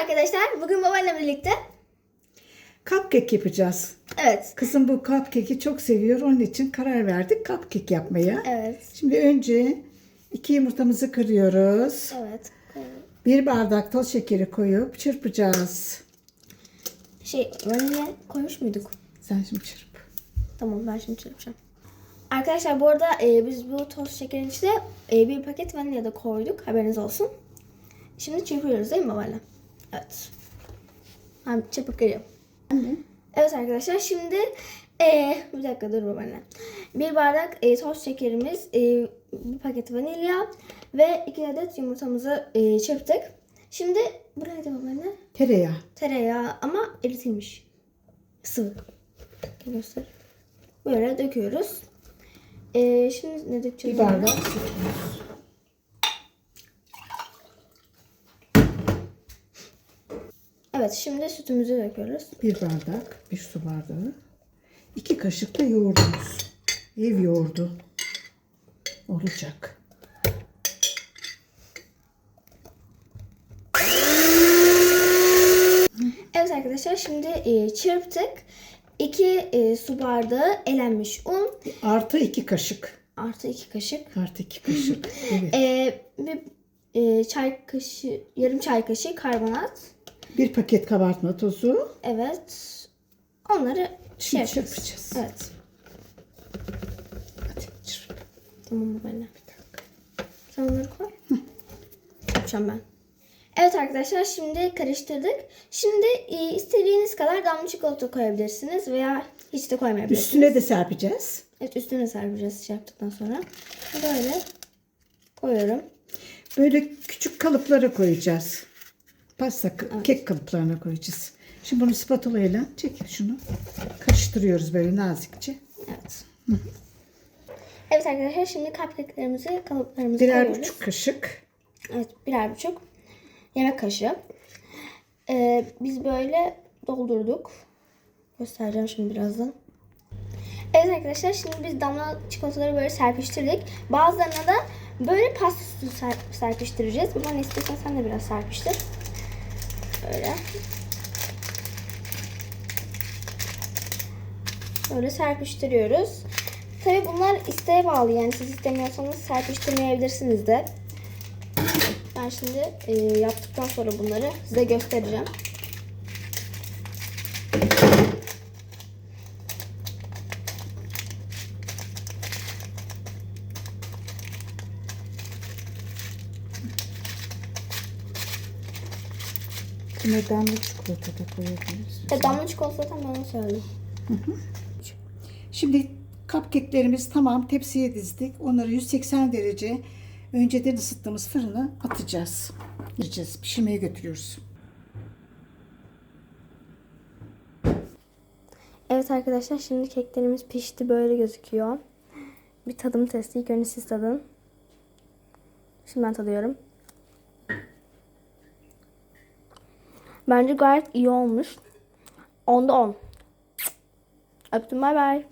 arkadaşlar. Bugün babayla birlikte. Cupcake yapacağız. Evet. Kızım bu cupcake'i çok seviyor. Onun için karar verdik cupcake yapmaya. Evet. Şimdi önce iki yumurtamızı kırıyoruz. Evet. Bir bardak toz şekeri koyup çırpacağız. Şey vanilya koymuş muyduk? Sen şimdi çırp. Tamam ben şimdi çırpacağım. Arkadaşlar bu arada e, biz bu toz şekerin içine e, bir paket vanilya da koyduk. Haberiniz olsun. Şimdi çırpıyoruz değil mi babayla? Evet. Ben çırpıp geliyorum. Evet arkadaşlar şimdi e, bir dakika dur babaanne. Bir bardak e, toz şekerimiz, e, bir paket vanilya ve iki adet yumurtamızı e, çırptık. Şimdi buraya da babaanne Tereyağı. tereyağı ama eritilmiş. Sıvı. Göster. Böyle döküyoruz. E, şimdi ne dökeceğiz? Bir bardak süt. Evet şimdi sütümüzü döküyoruz. Bir bardak, bir su bardağı. İki kaşık da yoğurdumuz. Ev yoğurdu. Olacak. Evet arkadaşlar şimdi e, çırptık. 2 su bardağı elenmiş un Artı iki kaşık. artı 2 kaşık. Artı iki kaşık. Evet. E, bir e, çay kaşığı, yarım çay kaşığı karbonat. Bir paket kabartma tozu. Evet. Onları şey Şimdi yapacağız. çırpacağız. Evet. Hadi çırp. Tamam bu benimle. Sen onları koy. Yapacağım ben. Evet arkadaşlar şimdi karıştırdık. Şimdi e, istediğiniz kadar damla çikolata koyabilirsiniz veya hiç de koymayabilirsiniz. Üstüne de serpeceğiz. Evet üstüne serpeceğiz şey yaptıktan sonra. Böyle koyuyorum. Böyle küçük kalıplara koyacağız. Pasta, kek kalıplarına koyacağız. Şimdi bunu spatula ile çek şunu. Karıştırıyoruz böyle nazikçe. Evet. Evet arkadaşlar şimdi cupcake'lerimizi kalıplarımıza Birer koyuyoruz. buçuk kaşık. Evet birer buçuk yemek kaşığı. Ee, biz böyle doldurduk. Göstereceğim şimdi birazdan. Evet arkadaşlar şimdi biz damla çikolataları böyle serpiştirdik. Bazılarına da böyle pasta sütü ser- serpiştireceğiz. Bana istiyorsan sen de biraz serpiştir. Böyle. Böyle serpiştiriyoruz. Tabi bunlar isteğe bağlı yani siz istemiyorsanız serpiştirmeyebilirsiniz de. Ben şimdi e, yaptıktan sonra bunları size göstereceğim. Damla çikolata da koyabiliriz. Damla çikolata ben onu söyledim. Şimdi cupcake'lerimiz tamam tepsiye dizdik. Onları 180 derece önceden ısıttığımız fırına atacağız. Gireceğiz. Pişirmeye götürüyoruz. Evet arkadaşlar şimdi keklerimiz pişti böyle gözüküyor. Bir tadım testi. İlk önce siz tadın. Şimdi ben tadıyorum. Bence gayet iyi olmuş. Onda 10. Öptüm bay bay.